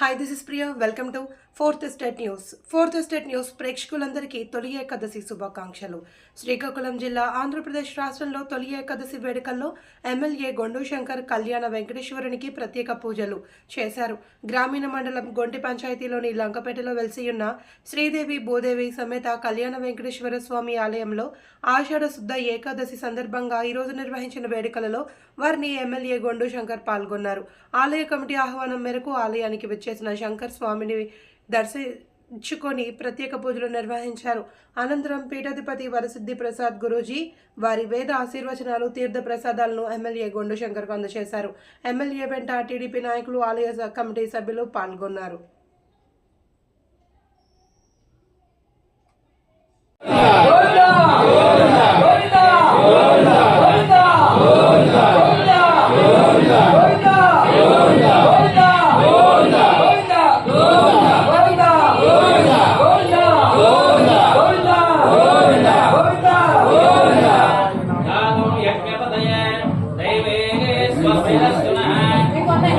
Hi this is Priya welcome to fourth state news fourth state news ప్రేక్షకులందరికీ తొలి ఏకాదశి శుభాకాంక్షలు. శ్రీకాకుళం జిల్లా ఆంధ్రప్రదేశ్ రాష్ట్రంలో తొలి ఏకాదశి వేడుకల్లో ఎమ్మెల్యే గొండు శంకర్ కళ్యాణ వెంకటేశ్వరునికి ప్రత్యేక పూజలు చేశారు. గ్రామీణ మండలం గొంటి పంచాయతీలోని లంకపేటలో వెలిసియున్న శ్రీదేవి భూదేవి సమేత కళ్యాణ వెంకటేశ్వర స్వామి ఆలయంలో ఆషాఢ శుద్ధ ఏకాదశి సందర్భంగా ఈరోజు నిర్వహించిన వేడుకలలో వారిని ఎమ్మెల్యే గొండు శంకర్ పాల్గొన్నారు. ఆలయ కమిటీ ఆహ్వానం మేరకు ఆలయానికి వచ్చి వచ్చేసిన శంకర్ స్వామిని దర్శించుకొని ప్రత్యేక పూజలు నిర్వహించారు. అనంతరం పీఠాధిపతి వరసిద్ధి ప్రసాద్ గురూజీ వారి వేద ఆశీర్వచనాలు తీర్థ ప్రసాదాలను ఎమ్మెల్యే గొండు శంకర్కు అందజేశారు. ఎమ్మెల్యే వెంట టీడీపీ నాయకులు ఆలయ కమిటీ సభ్యులు పాల్గొన్నారు. Mbak, bayar.